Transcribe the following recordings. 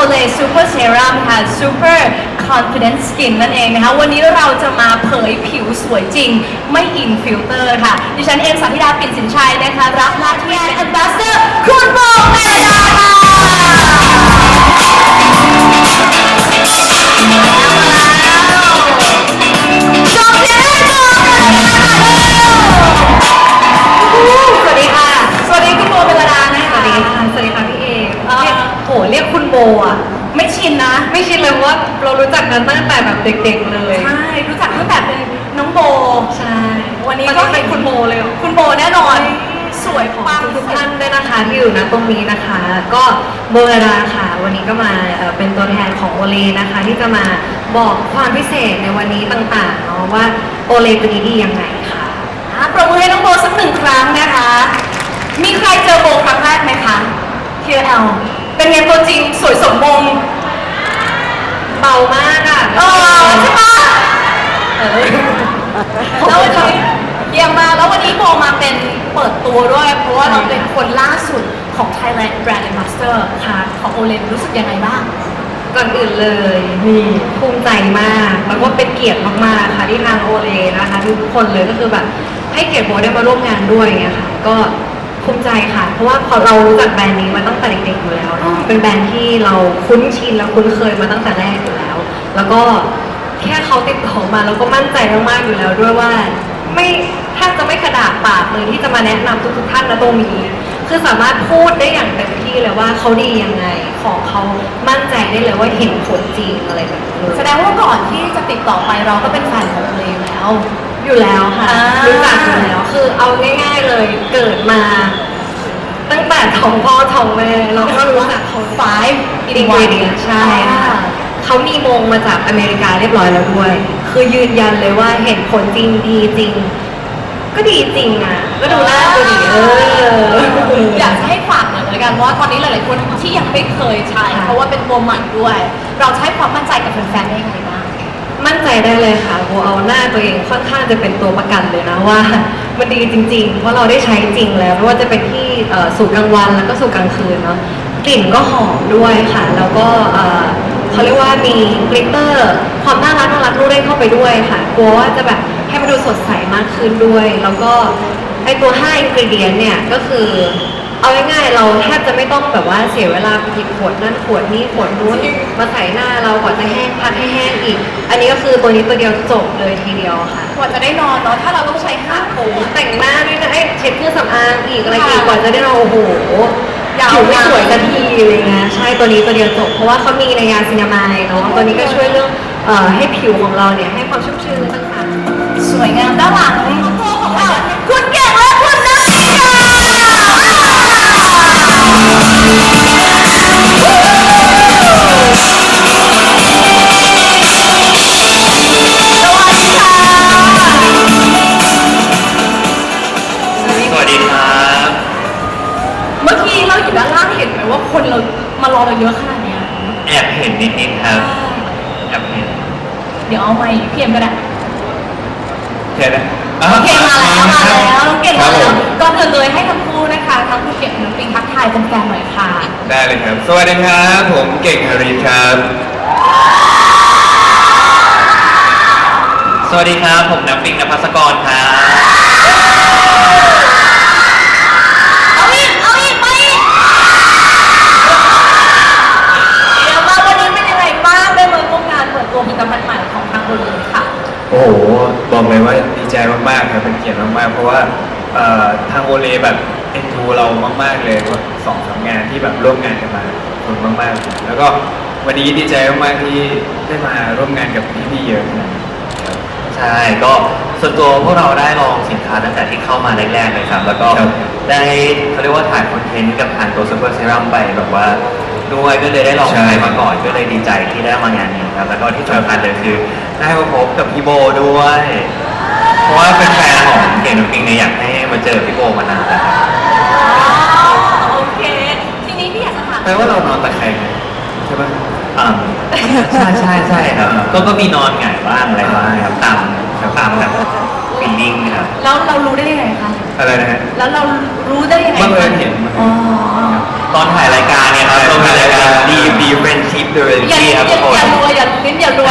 Olay Super Serum ค่ะ Super Confident Skin นั่นเองนะคะ วันนี้เราจะมาเผยผิวสวยจริง ไม่อินฟิลเตอร์ค่ะ ดิฉันเอ็มสัมพิดาปิ่นสินชัยนะคะ รับหน้าที่เป็น Ambassador คุณโบเมลดาค่ะ เรียกโหเรียกคุณโบอะไม่ชินนะ ไม่ชินเลยว่าเรารู้จักกันตั้งแต่แบบเด็กๆเลย ใช่รู้จักตั้งแต่เป็นน้องโบ ใช่ วันนี้ตอนก็นี้เป็นคุณโบเลย คุณโบแน่นอน สวยของปังทุกๆท่านด้วยนะคะที่อยู่ณตรงนี้นะคะ ก็โบเวลาค่ะ วันนี้ก็มาเอ่อเป็นตัวแทนของโอเลนะคะ ที่จะมาบอกความพิเศษในวันนี้ต่างๆเนาะว่าโอเลตัวนี้ดียังไงค่ะอะปรบมือให้น้องโบสักหนึ่งครั้งนะคะ มีใครเจอโบครั้งแรกไหมคะ TRL เป็นไงตัวจริงสวยสมมงเบามากอะเออใช่ปะเออแล้ววันนี้เยี่ยมมากแล้ววันนี้โบมาเป็นเปิดตัวด้วย เพราะว่าเราเป็นคนล่าสุดของ Thailand Brand Ambassador ค่ะของโอเลนรู้สึกยังไงบ้าง ก่อนอื่นเลยนี่ภูมิใจมากแล้วก็เป็นเกียรติมากๆค่ะที่ทางโอเลนะคะทุกคนเลยก็คือแบบให้เกียรติโบได้มาร่วมงานด้วยไงค่ะก็ ภูมิใจค่ะ เพราะว่าพอเรารู้จักแบรนด์นี้มาตั้งแต่เด็กๆอยู่แล้วเนาะเป็นแบรนด์ที่เราคุ้นชินและคุ้นเคยมาตั้งแต่แรกอยู่แล้ว แล้วก็แค่เขาติดต่อมาเราก็มั่นใจมากๆอยู่แล้วด้วยว่าไม่แทบจะไม่กระดาษปากเลยที่จะมาแนะนำทุกๆท่านนะตรงนี้ คือสามารถพูดได้อย่างเต็มที่เลยว่าเขาดียังไง ของเขามั่นใจได้เลยว่าเห็นผลจริงอะไรแบบนี้เลยแสดงว่าก่อนที่จะติดต่อไปเราก็เป็นแฟนของโอเลนแล้ว อยู่แล้วค่ะ อ่ารู้ รู้จักอยู่แล้วคือเอาง่ายๆเลยเกิดมา ตั้งแต่ท้องพ่อท้องแม่เราก็รู้จักเขา five อินกรีเดียใช่ค่ะ เขามีมงมาจากอเมริกาเรียบร้อยแล้วด้วย คือยืนยันเลยว่าเห็นผลจริงดีจริง ก็ดีจริงอะ ก็ดูหน้าตัวดีเออ อยากจะให้ฝากหน่อยละกันว่าตอนนี้หลาย ๆ คนที่ยังไม่เคยใช้ ค่ะ เพราะว่าเป็นตัวใหม่ด้วย เราใช้ความมั่นใจกับแฟนๆได้ยังไงบ้าง มั่นใจได้เลยค่ะโบเอาหน้าตัวเองค่อนข้างจะเป็นตัวประกันเลยนะว่า มันดีจริงๆเพราะเราได้ใช้จริงแล้วไม่ว่าจะเป็นที่สู่กลางวันแล้วก็สู่กลางคืนเนาะกลิ่นก็หอมด้วยค่ะ แล้วก็เขาเรียกว่ามีกลิตเตอร์ความน่ารักน่ารักนู่นได้เข้าไปด้วยค่ะกลัวว่าจะแบบให้มันดูสดใสมากขึ้นด้วย แล้วก็ไอตัว5อินกรีเดียนเนี่ยก็คือ เอาง่ายๆเราแทบจะไม่ต้องแบบว่าเสียเวลาไปหยิบขวดนั่นขวดนี้ขวดนู้นมาใส่หน้าเรากว่าจะแห้งพักให้แห้งอีก อันนี้ก็คือตัวนี้ตัวเดียวจบเลยทีเดียวค่ะ กว่าจะได้นอนเนาะถ้าเราต้องใช้ห้าโถแต่งหน้าด้วยนะไอ้เช็ดเครื่องสำอางอีกอะไรอีกค่ะกว่าจะได้นอนโอ้โหยาวผิวไม่ยาวสวยสักทีอะไรเงี้ยใช่ตัวนี้ตัวเดียวจบเพราะว่าเขามีในยาซินามายเนาะตัวนี้ก็ช่วยเรื่องเอ่อให้ผิวของเราเนี่ยให้ความชุ่มชื้นต่างๆสวยงามด้านหลัง คนเรามารอเราเยอะขนาดเนี้ยแอบเห็นนิดๆครับแอบเห็นเดี๋ยวเอาไมค์พี่เอ็มก็ได้เห็นไหมน้องเก่งมาแล้วมาแล้วน้องเก่งครัมาบผแล้วมก่อนอื่นเลยให้ทั้งคู่นะคะทั้งคุณเก่งและน้องปิงทักทายแฟนๆหน่อยค่ะได้เลยครับ สวัสดีครับผมเก่งฮารินครับสวัสดีครับผมน้ำปิงนภัสกรครับ เอาอีก เอาอีกไปอีกเดี๋ยวมาวันนี้เป็นยังไงบ้างได้มาร่วมงานเปิดตัวผลิตภัณฑ์ใหม่ของทางบริษัทค่ะ โอ้โห บอกเลยว่าดีใจมากๆ ครับเป็นเกียรติมากๆเพราะว่าเอ่อทางโอเลแบบเอ็นดูเรามากๆเลยว่าสองสามงานที่แบบร่วมงานกันมาขอบคุณมากๆ แล้วก็วันนี้ดีใจมากๆที่ได้มาร่วมงานกับพี่ๆเยอะขนาดนี้ครับ ใช่ก็ส่วนตัวพวกเราได้ลองสินค้าตั้งแต่ที่เข้ามาแรกๆเลยครับ แล้วก็ครับได้เขาเรียกว่าถ่ายคอนเทนต์กับทางตัวซูเปอร์เซรั่มไปแบบว่าด้วยก็เลยได้ลองใช่ใช้มาก่อนก็เลยดีใจที่ได้มางานนี้ครับแล้วก็ที่สำคัญเลยคือได้มาพบกับพี่โบด้วย เพราะว่าเป็นแฟนของเก่งน้ำปิงเนี่ยอยากให้มาเจอพี่โบมานานแล้วครับโอเค ทีนี้พี่อยากจะถามแปลว่าเรานอนตะแคงใช่ปะอ่าใช่ใช่ใช่ครับ ก็ก็มีนอนหงายบ้างอะไรบ้างครับตามตามแบบฟีลลิ่งครับแล้วเรารู้ได้ยังไงคะอะไรนะฮะแล้วเรารู้ได้ยังไงบังเอิคะญเห็นอ๋อตตอนถ่ายรายการเนี่ยครับเรามีรายการดีดีเฟรนชิพเดอร์อย่าที่อคย่ารับทุกคนอย่ารัวอย่าลิ้นอย่ารัว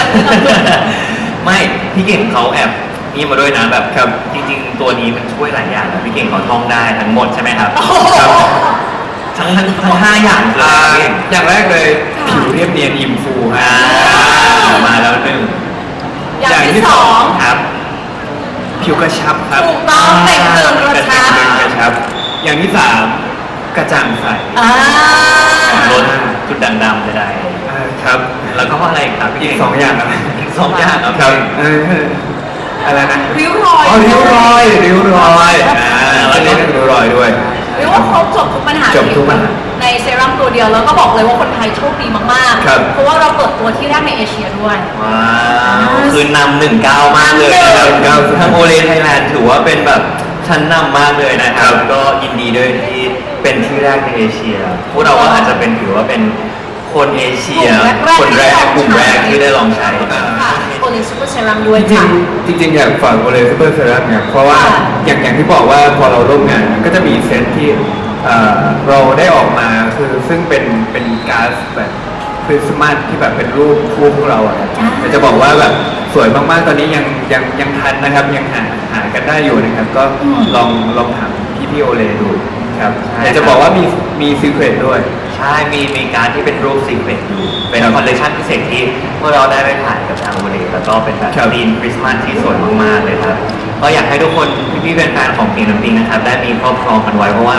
ไม่พี่เก่งเขาแอบ นี่มาด้วยนะแบบครับจริง ๆ ตัวนี้มันช่วยหลายอย่างนะพี่เก่งเขาท่องได้ทั้งหมดใช่ไหมครับโอ้โหครับทั้งทั้งทั้งห้าอย่างคืออ่าอะไรพี่เก่งอย่างแรกเลยผิวเรียบเนียนอิ่มฟูฮะอ่ามาแล้วหนึ่งอย่างที่สองครับ ผิวกระชับครับถูกต้องเต่งตึงกระชับเต่งตึงกระชับ อย่างที่สามกระจ่างใสอ่า ลดจุดด่างดำจะได้ อ่าครับ แล้วก็อะไรอีกครับพี่อีกเก่งสองอย่างนะอีกสองอย่างครับ ครับเออ อะไรนะริ้วรอยอ๋อริ้วรอยริ้วรอยอ่าแล้วก็ริ้วรอยด้วย เรียกว่าครบจบทุกปัญหาจบทุกปัญหาในเซรั่มตัวเดียวแล้วก็บอกเลยว่าคนไทยโชคดีมากครับ ๆ เพราะว่าเราเปิดตัวที่แรกในเอเชียด้วย ว้าวคือนำหนึ่งเก้ามากเลยนะครับนำหนึ่งเก้าทางโอเลไทยแลนด์ถือว่าเป็นแบบชั้นนำมากเลยนะครับ ก็ยินดีด้วยที่เป็นที่แรกในเอเชีย พวกเราก็อาจจะเป็นถือว่าเป็น คนเอเชียกลุ่มแรกๆคนแรกกลุ่มแรกที่ได้ลองใช้ ค่ะโอลิซูเปอร์เซรั่มด้วยจริค่ะงๆจริงๆอยากฝากโอเลซูเปอร์เซรั่มเนี่ยเพราะว่าค่ะอย่างอย่างที่บอกว่าพอเราร่วมงานมันก็จะมีเซตที่เอ่อเราได้ออกมาคือซึ่งเป็นเป็นก๊าซแบบคริสต์มาสที่แบบเป็นรูปคู่พวกเราอะแต่จะบอกว่าแบบสวยมากๆตอนนี้ยังยังยังทันนะครับยังหาหากันได้อยู่นะครับ ก็ลองลองถามพี่พี่โอเลดู ครับใช่ แต่จะบอกว่ามีมีซีเครตด้วย ใช่ มีมีการที่เป็นรูปซีเควนต์อยู่ เป็นครับคอลเลคชันพิเศษที่พวกเราได้ไปถ่ายกับทางโอเลแล้วก็เป็นแบบครับธีมคริสต์มาสที่สวยมากๆเลยครับก็อยากให้ทุกคนพี่ๆแฟนๆของเกมน้ำปิงนะครับได้มีครอบครองกันไว้เพราะว่า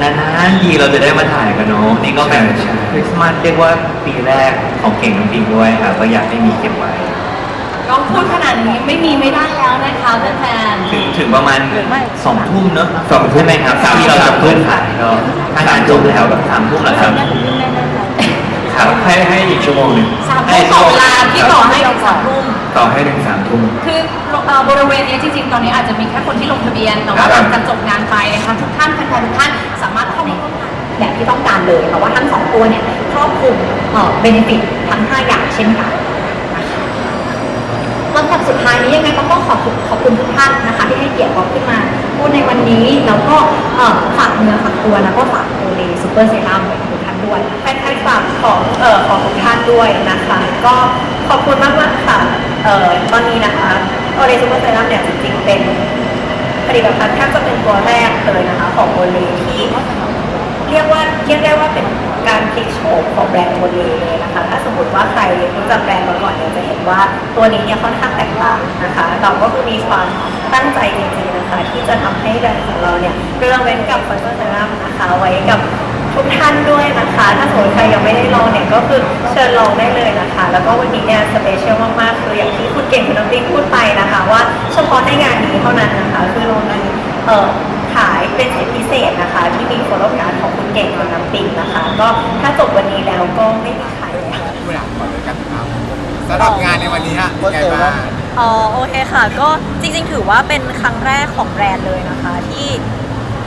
นานๆทีเราจะได้มาถ่ายกันเนาะนี่ก็เป็นใช่ใช่ คริสต์มาสเรียกว่าปีแรกของเก่งน้ำปิงด้วยครับก็อยากให้มีเก็บไว้ น้องพูดขนาดนี้ไม่มีไม่ได้แล้วนะคะแฟนถึงถึงประมาณสองทุ่มเนอะสองทุ่มใช่ไหมครับสามที่เราสาจะมทุ่เพิ่มมถ่ายก็ถ้างานจบแล้วแบบสามทุ่มเหรอครับครับให้ให้อีกชั่วโมงหนึ่งสามทุ่มต่อเวลาที่ต่อให้ถึงสามทุ่มต่อให้ถึงสามทุ่ม คือเอ่อบริเวณนี้จริงๆ ตอนนี้อาจจะมีแค่คนที่ลงทะเบียนแต่ว่าคหรับลังจากจบงานไปนะคะทุกท่านแฟนๆทุกท่านสามารถเข้าไปร่วมงานแบบที่ต้องการเลยเพราะว่าทั้งสองตัวเนี่ยครอบคลุมเอ่อเบนฟิตทั้ง5อย่างเช่นกันนะคะ ลำดับสุดท้ายนี้ยังไงก็ต้องขอบคุณขอบคุณทุกท่านนะคะ ที่ให้เกียรติบอกขึ้นมาพูดในวันนี้แล้วก็ฝากเนื้อฝากตัวแล้วก็ฝากโอเลซูเปอร์เซรั่มไว้กับทุกท่านด้วยแฟนๆฝากของเอ่อของทุกท่านด้วยนะคะ ก็ขอบคุณมากๆค่ะเอ่อตอนนี้นะคะโอเลซูเปอร์เซรั่มเนี่ยจริงๆเป็นผลิตภัณฑ์แทบจะเป็นตัวแรกเลยนะคะ ของโอเลที่ เรียกว่าเรียกได้ว่าเป็นการพลิกโฉมของแบรนด์โอเลเลยนะคะ ถ้าสมมติว่าใครรู้จักแบรนด์มาก่อนเนี่ยจะเห็นว่าตัวนี้เนี่ยค่อนข้างแตกต่างนะคะ เราก็คือมีความตั้งใจจริงๆนะคะ ที่จะทำให้แบรนด์ของเราเนี่ยเรื่องเว้นกับคอนเซรั่มนะคะ ไว้กับทุกท่านด้วยนะคะ ถ้าสมมติใครยังไม่ได้ลองเนี่ยก็คือเชิญลองได้เลยนะคะ แล้วก็วันนี้เนี่ยสเปเชียลมากๆคืออย่างที่คุณเก่งคุณน้ำติ้งพูดไปนะคะ ว่าเฉพาะในงานนี้เท่านั้นนะคะ คือเรามีเอ่อ เป็นสิทธิพิเศษนะคะ ที่มีโฟล์การ์ดของคุณเก่งคุณน้ำติ้งนะคะ ก็ถ้าจบวันนี้แล้วก็ไม่มีขายแล้ว ผู้อยากก่อนเลยกันครับสำหรับงานในวันนี้ฮะเป็นไงบ้างอ๋อโอเคค่ะ ก็จริงๆ ถือว่าเป็นครั้งแรกของแบรนด์เลยนะคะ ที่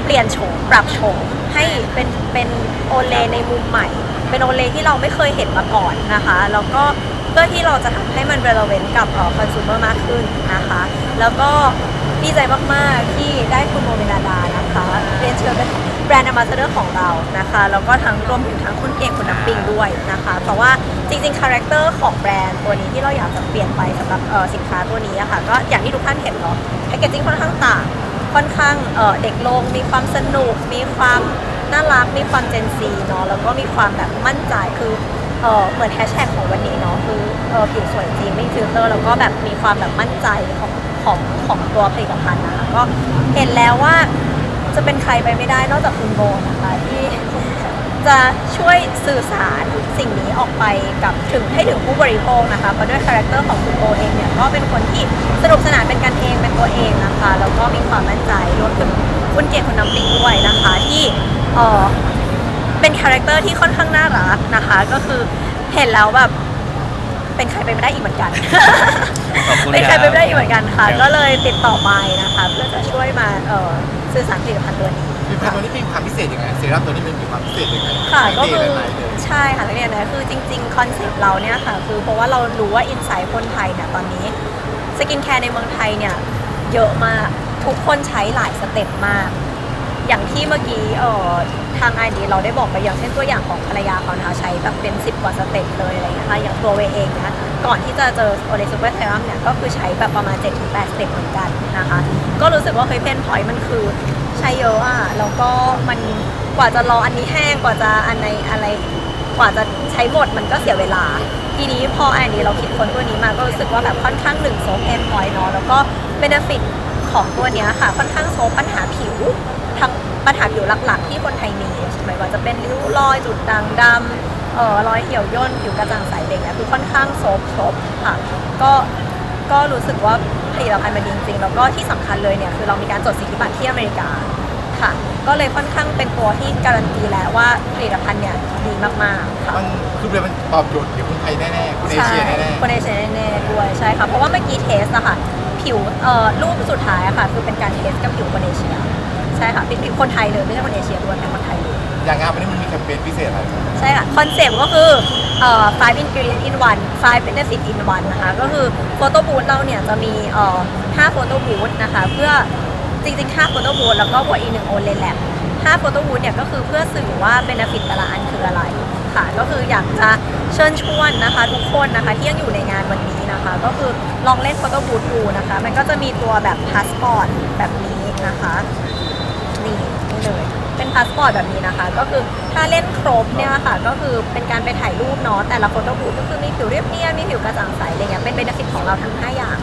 เปลี่ยนโฉมปรับโฉมให้เป็นเป็นโอเลในมุมใหม่ เป็นโอเลที่เราไม่เคยเห็นมาก่อนนะคะ แล้วก็ เพื่อที่เราจะทำให้มัน relevant กับเอ่อ consumer มากขึ้นนะคะ แล้วก็ดีใจมาก ๆ ที่ได้คุณโมเมนาดานะคะเรียนเชิญเป็นแบรนด์ a m b a s s a d o r ของเรานะคะแล้วก็ทั้งรวมถึงทั้งคุณเก่งคุณน้ำปิงด้วยนะคะ เพราะว่าจริง ๆ คาแรคเตอร์ของแบรนด์ตัวนี้ที่เราอยากจะเปลี่ยนไปสำหรับสินค้าตัวนี้อะค่ะก็อย่างที่ทุกท่านเห็นเนาะแพคเกจิ้งค่อนข้างต่างค่อนข้างเเด็กลง มีความสนุก มีความน่ารัก มีความเจนซีเนาะแล้วก็มีความแบบมั่นใจคือ เออเหมือนแฮชแท็กของวันนี้เนาะคือเออผิวสวยจริงไม่ฟิลเตอร์แล้วก็แบบมีความแบบมั่นใจของของของตัวผลิตภัณฑ์นะคะก็เห็นแล้วว่าจะเป็นใครไปไม่ได้นอกจากคุณโบนะคะที่จะช่วยสื่อสารสิ่งนี้ออกไปกับถึงให้ถึงผู้บริโภคนะคะเพราะด้วยคาแรคเตอร์ของคุณโบเองเนี่ยก็เป็นคนที่สนุกสนานเป็นกันเองเป็นตัวเองนะคะแล้วก็มีความมั่นใจรวมถึงคุณเกียรติคุณน้ำปิงด้วยนะคะที่เออ เป็นคาแรคเตอร์ที่ค่อนข้างน่ารักนะคะ ก็คือเห็นแล้วแบบ เป็นใครไปไม่ได้อีกเหมือนกันขอบคุณเป็นใครไปไม่ได้อีกเหมือนกันค่ะครับก็เลยติดต่อไปนะคะ เพื่อจะช่วยมาเอ่อสื่อสารผลิตภัณฑ์ตัวนี้ มีพันตัวนี้มีความพิเศษยังไงเซรั่มตัวนี้มันมีความพิเศษยังไงค่ะก็คือหลายๆเลยใช่ค่ะนักเรียนนะคือจริงๆคอนเซ็ปต์เราเนี่ยค่ะ คือเพราะว่าเรารู้ว่าอินไซต์คนไทยเนี่ยตอนนี้สกินแคร์ในเมืองไทยเนี่ยเยอะมากทุกคนใช้หลายสเต็ปมาก อย่างที่เมื่อกี้เอ่อทางไอดีเราได้บอกไปอย่างเช่นตัวอย่างของภรรยาเขานะคะใช้แบบเป็น 10 กว่าสเต็ปเลยอะไรอย่างเงี้ยค่ะอย่างตัวเวเองนะก่อนที่จะเจอโอเลซูเปอร์เซรั่มเนี่ยก็คือใช้แบบประมาณ 7-8 สเต็ปเหมือนกันนะคะก็รู้สึกว่าเฮ้ยเพนพอยต์มันคือใช้เยอะอะแล้วก็มันกว่าจะรออันนี้แห้งกว่าจะอันในอะไรกว่าจะใช้หมดมันก็เสียเวลา ทีนี้พออันนี้เราคิดค้นตัวนี้มาก็รู้สึกว่าแบบค่อนข้างหนึ่งโซฟเอนพอยเนาะแล้วก็เบนฟิตของตัวเนี้ยค่ะค่อนข้างโซฟปัญหาผิว ทั้งปัญหาผิวหลักๆ ที่คนไทยมีใช่ไหมว่าจะเป็นริ้วรอยจุดด่างดำเอ่อรอยเหี่ยวย่นผิวกระจ่างใสเด็กเนี่ยคือค่อนข้างโซฟครบค่ะก็ก็รู้สึกว่าผลิตภัณฑ์มันดีจริงๆแล้วก็ที่สำคัญเลยเนี่ยคือเรามีการจดสิทธิบัตรที่อเมริกาค่ะ ก็เลยค่อนข้างเป็นตัวที่การันตีแล้วว่าผลิตภัณฑ์เนี่ยดีมากๆค่ะมันคือเป็นมันตอบโจทย์กับคนไทยแน่ๆคนเอเชียแน่คนเอเชียแน่ๆด้วยใช่ค่ะเพราะว่าเมื่อกี้เทสอะค่ะผิวเอ่อรูปสุดท้ายอะค่ะคือเป็นการเทสกับผิวคนเอเชีย ใช่ค่ะเป็นผิวคนไทยเลยไม่ใช่คนเอเชียด้วยเป็นคนไทยเลยๆอย่างงานวันนี้มันมีแคมเปญพิเศษอะไรไหมใช่ค่ะคอนเซปต์ก็คือเอ่อ five ingredient in one five benefit in one นะคะก็คือโฟโต้บูธเราเนี่ยจะมีเอ่อห้าโฟโต้บูธนะคะเพื่อจริงๆห้าโฟโต้บูธแล้วก็บวกอีกหนึ่งโอเลนแลบห้าโฟโต้บูธเนี่ยก็คือเพื่อสื่อว่า benefit แต่ละอันคืออะไรค่ะก็คืออยากจะเชิญชวนนะคะทุกคนนะคะที่ยังอยู่ในงานวันนี้นะคะ ก็คือลองเล่นโฟโต้บูธดูนะคะ มันก็จะมีตัวแบบพาสปอร์ตแบบนี้นะคะนี่นี่ เลย เป็นพาสปอร์ตแบบนี้นะคะ ก็คือถ้าเล่นครบเนี่ยค่ะ ก็คือเป็นการไปถ่ายรูปเนาะแต่ละโฟโต้บูธก็คือมีผิวเรียบเนียนมีผิวกระจ่างใสอะไรเงี้ยเป็นเบนฟิตของเราทั้ง5อย่าง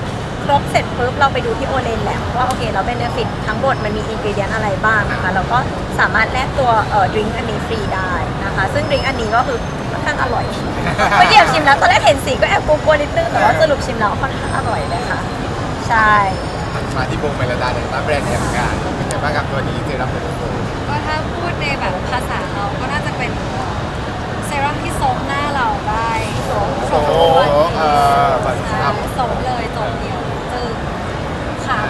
ครบเสร็จปุ๊บเราไปดูที่โอเลนแลบว่าโอเคเราเบนฟิตทั้งหมดมันมีอินก e เดียนอะไรบ้างนะคะเราก็สามารถแลกตัวเอ่อดริงก์อันนี้ฟรีได้นะคะ ซึ่งดริงก์อันนี้ก็คือค่อนข้างอร่อยเมื่อกี้แอบชิมแล้วตอนแรกเห็นสีก็แอบกลัวๆนิดนึงแต่ว่าสรุปชิมแล้วค่อนข้างอร่อยเลยค่ะ ใช่ มาที่โบเมลดาเนี่ยร้านแบรนด์แห่งการ บ้างกับตัวนี้เซรั่มตัวนี้ก็ถ้าพูดในแบบภาษาเราก็น่าจะเป็นเซรั่มที่โซมหน้าเราได้โซมโอ้โหเออบัตรใช่ครับโซมเลยโซมเดียวจึงค่ะ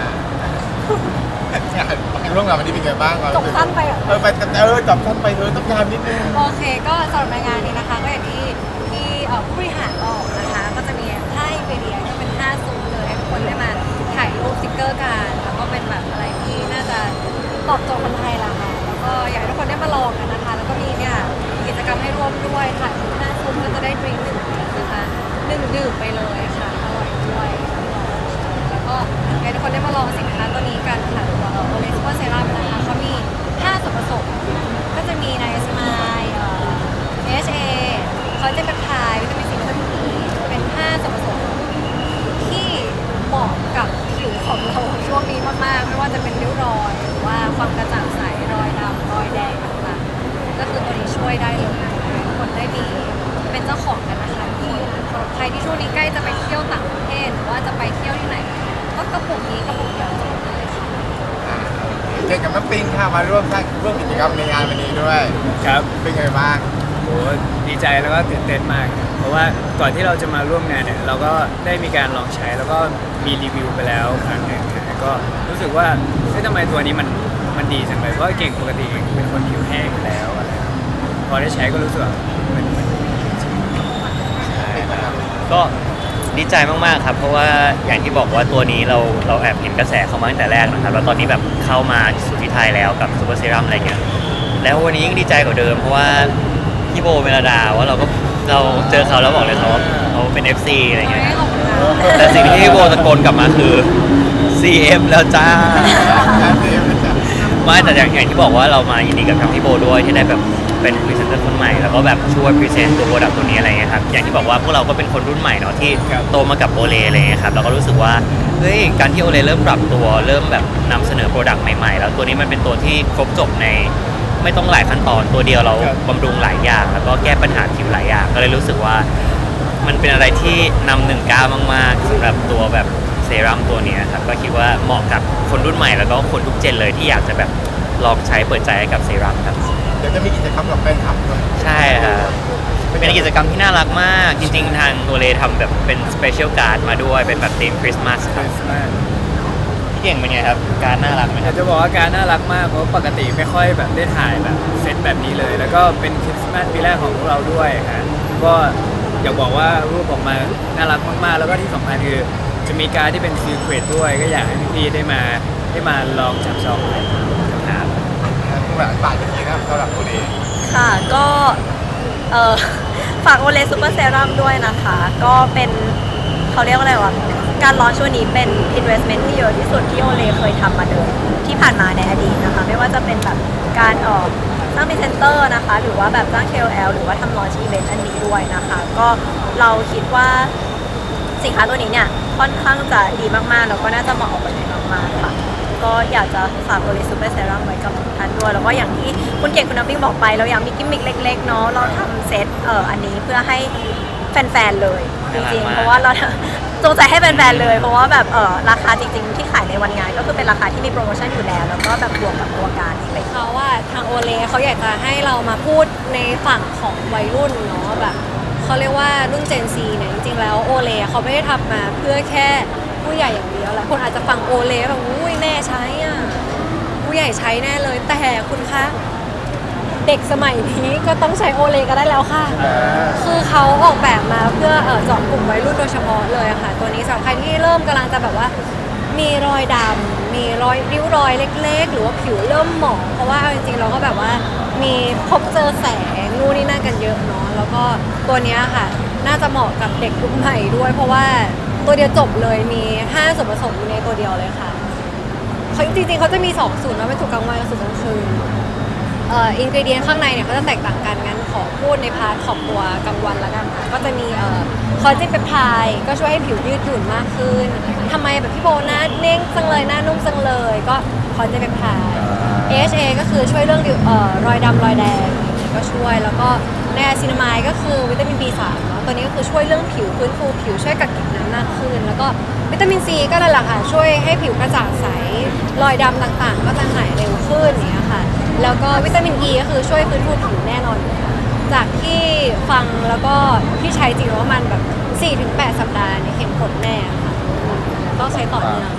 งานร่วมงานวันนี้เป็นไงบ้างจบสั้นไปเหรอเออไปเออจบสั้นไปเออต้องยามนิดนึงโอเค ก็สำหรับในงานนี้นะคะ ก็อย่างที่ที่เอ่อผู้บริหารบอกนะคะ ก็จะมี5อินกรีเดียนก็เป็น5ซุ้มเลยให้ทุกคนได้มาถ่ายรูปสติ๊กเกอร์กันแล้วก็เป็นแบบอะไรที่น่าจะ ตอบโจทย์คนไทยละค่ะ แล้วก็อยากให้ทุกคนได้มาลองกันนะคะ แล้วก็มีเนี่ยกิจกรรมให้ร่วมด้วยถ่ายถึง5ซุ้มก็จะได้ดริงก์หนึ่งนะคะหนึ่งดื่มไปเลยค่ะอร่อยด้วยแล้วก็อยากให้ทุกคนได้มาลองสินค้าตัวนี้กันค่ะตัวโอเลสเปอร์เซรั่มนะคะเขามี5ส่วนผสมก็จะมีไนสมายเอ่อ HA คอลลาจนเปปไทด์วิตามินซีวิตามิน E เป็น5ส่วนผสมที่เหมาะกับผิวของเราช่วงนี้มากๆ ไม่ว่าจะเป็นริ้วรอย ว่าความกระจ่างใสรอยดำรอยแดงต่างๆก็คือตัวนี้ช่วยได้เลยทุกคนได้มีเป็นเจ้าของกันนะคะทุกคนสำหรับใครที่ช่วงนี้ใกล้จะไปเที่ยวต่างประเทศหรือว่าจะไปเที่ยวที่ไหน ก็กระปุกนี้กระปุกเดียวจบเลยค่ะเก่งกับน้ำปิงค่ะมาร่วมสร้างร่วมกิจกรรมในงานวันนี้ด้วยครับเป็นไงบ้างโหดีใจแล้วก็ตื่นเต้นมากครับเพราะว่าก่อนที่เราจะมาร่วมงานเนี่ยเราก็ได้มีการลองใช้แล้วก็มีรีวิวไปแล้วครั้งหนึ่งนะ ก็รู้สึกว่าเฮ้ยทำไมตัวนี้มันมันดีจังเลยเพราะว่าเก่งปกติเก่งเป็นคนผิวแห้งอยู่แล้วอะไรพอได้ใช้ก็รู้สึกว่ามันมันดีจริงก็ดีใจมากๆครับ เพราะว่าอย่างที่บอกว่าตัวนี้เราเราแอบเห็นกระแสเข้ามาตั้งแต่แรกนะครับแล้วตอนนี้แบบเข้ามาสู่ที่ไทยแล้วกับซูเปอร์เซรั่มอะไรเงี้ยแล้ววันนี้ยิ่งดีใจกว่าเดิม เพราะว่าพี่โบเมลดาว่าเราก็เราเจอเขาแล้วบอกเลยเขาว่าเขาเป็น FC อะไรเงี้ยขอบคุณค่ะแต่สิ่งที่พี่โบตะโกนกลับมาคือ CM แล้วจ้า ไม่แต่อย่างอย่างที่บอกว่าเรามายินดีกับทางพี่โบด้วยที่ได้แบบเป็นพรีเซนเตอร์คนใหม่แล้วก็แบบช่วยพรีเซนต์ตัวโปรดักต์ตัวนี้อะไรเงี้ยครับอย่างที่บอกว่าพวกเราก็เป็นคนรุ่นใหม่เนาะที่โตมากับโอเลอะไรเงี้ยครับเราก็รู้สึกว่าเฮ้ยการที่โอเลเริ่มปรับตัวเริ่มแบบนำเสนอโปรดักต์ใหม่ๆ แล้วตัวนี้มันเป็นตัวที่ครบจบในไม่ต้องหลายขั้นตอนตัวเดียวเราบำรุงหลายอย่าง แล้วก็แก้ปัญหาผิวหลายอย่างก็เลยรู้สึกว่า มันเป็นอะไรที่นำหนึ่งก้าวมากๆสำหรับตัวแบบ เซรั่มตัวเนี้ยครับก็คิดว่าเหมาะกับคนรุ่นใหม่แล้วก็คนทุกเจนเลยที่อยากจะแบบลองใช้เปิดใจให้กับเซรั่มครับเดี๋ยวจะมีกิจกรรมกับแฟนคลับด้วยใช่ครับเป็นกิจกรรมที่น่ารักมาก จริง ๆ ทางโอเลทำแบบเป็นสเปเชียลการ์ดมาด้วยเป็นแบบธีมคริสต์มาสๆครับคริสต์มาสพี่เก่งเป็นไงครับ การดน่ารักไหมอคยารักบจะบอกว่าการน่ารักมากเพราะปกติไม่ค่อยแบบได้ถ่ายแบบเซตแบบนี้เลย แล้วก็เป็นคริสต์มาสปีแรกของพวกเราด้วยฮะก็อยากบอกว่ารูปออกมาน่ารักมากๆ แล้วก็ที่สำคัญคือ จะมีการที่เป็นซีเครตด้วย ก็อยากให้พี่ๆได้มาได้มาลองจับจองกันครับเอแบบอธิบายทีนะครับสำหรับโอเลค่ะก็เออฝากโอเลซูเปอร์เซรั่มด้วยนะคะ ก็เป็นเขาเรียกว่าอะไรวะการลอนช่วงนี้เป็น investment ที่เยอะที่สุดที่โอเลเคยทำมาเลยที่ผ่านมาในอดีตนะคะ ไม่ว่าจะเป็นแบบการออกสร้างพรีเซนเตอร์นะคะ หรือว่าแบบสร้าง KOL หรือว่าทำลอนอีเวนต์อันนี้ด้วยนะคะ ก็เราคิดว่า สินค้าตัวนี้เนี่ยค่อนข้างจะดีมากๆ แล้วก็น่าจะเหมาะกับคนไทยมากๆค่ะ ก็อยากจะฝากโอเลซูเปอร์เซรั่มไว้กับทุกท่านด้วย แล้วก็อย่างที่คุณเก่งคุณน้ำปิ้งบอกไป เราอยากมีกิมมิคเล็กๆเนาะเราทำเซตเอ่ออันนี้เพื่อให้แฟนๆเลยจริงๆ เพราะว่าเราจงใจให้แฟนๆเลย เพราะว่าแบบเออราคาจริงๆ ที่ขายในวันงานก็คือเป็นราคาที่มีโปรโมชั่นอยู่แล้ว แล้วก็แบบบวกกับตัวการที่เป็นเขาว่าทางโอเลเขาอยากจะให้เรามาพูดในฝั่งของวัยรุ่นเนาะแบบ เขาเรียกว่ารุ่น Gen Z เนี่ยจริงๆแล้วโอเลเขาไม่ได้ทำมาเพื่อแค่ผู้ใหญ่อย่างเดียวแหละคนอาจจะฟังโอเลแบบอุ้ยแม่ใช้อะผู้ใหญ่ใช้แน่เลยแต่คุณคะเด็กสมัยนี้ก็ต้องใช้โอเลก็ได้แล้วค่ะ คือเขาออกแบบมาเพื่อเอ่อเจาะกลุ่มวัยรุ่นโดยเฉพาะเลยอะค่ะ ตัวนี้สำหรับใครที่เริ่มกำลังจะแบบว่า มีรอยดำมีรอยริ้วรอยเล็ก ๆ หรือว่าผิวเริ่มหมองเพราะว่าเอาจริงๆเราก็แบบว่ามีพบเจอแสงนู่นนี่นั่นกันเยอะเนาะ แล้วก็ตัวเนี้ยค่ะ น่าจะเหมาะกับเด็กรุ่นใหม่ด้วย เพราะว่าตัวเดียวจบเลยมี 5ส่วนผสมอยู่ในตัวเดียวเลยค่ะเขาจริงๆเขาจะมี 2 สูตรนะเป็นสูตรกลางวันกับสูตรกลางคืนเอ่ออินกรีเดียนข้างในเนี่ยเขาจะแตกต่างกันงั้นขอพูดในพาร์ทของตัวกลางวันแล้วกันค่ะก็จะมีเอ่อคอลลาเจนเปปไทด์ก็ช่วยให้ผิวยืดหยุ่นมากขึ้นทำไมแบบพี่โบหน้าเน่งจังเลยหน้านุ่มจังเลย ก็คอลลาเจนเปปไทด์ AHA ก็คือช่วยเรื่องริ้วเอ่อรอยดำรอยแดงก็ช่วยแล้วก็ ในซินามายก็คือวิตามิน B3 เนาะตัวนี้ก็คือช่วยเรื่องผิวฟื้นฟูผิวช่วยกักเก็บน้ำมากขึ้น แล้วก็วิตามินซีก็นั่นแหละค่ะช่วยให้ผิวกระจ่างใสรอยดำต่างๆ ก็จะหายเร็วขึ้นอย่างเงี้ยค่ะ แล้วก็วิตามินอ e ีก็คือช่วยฟื้นฟูผิวแน่นอนจากที่ฟังแล้วก็ที่ใช้จริงว่ามันแบบ4-8 สัปดาห์เนี่ยเห็นผลแน่ค่ะต้องใช้ต่อเนื่อง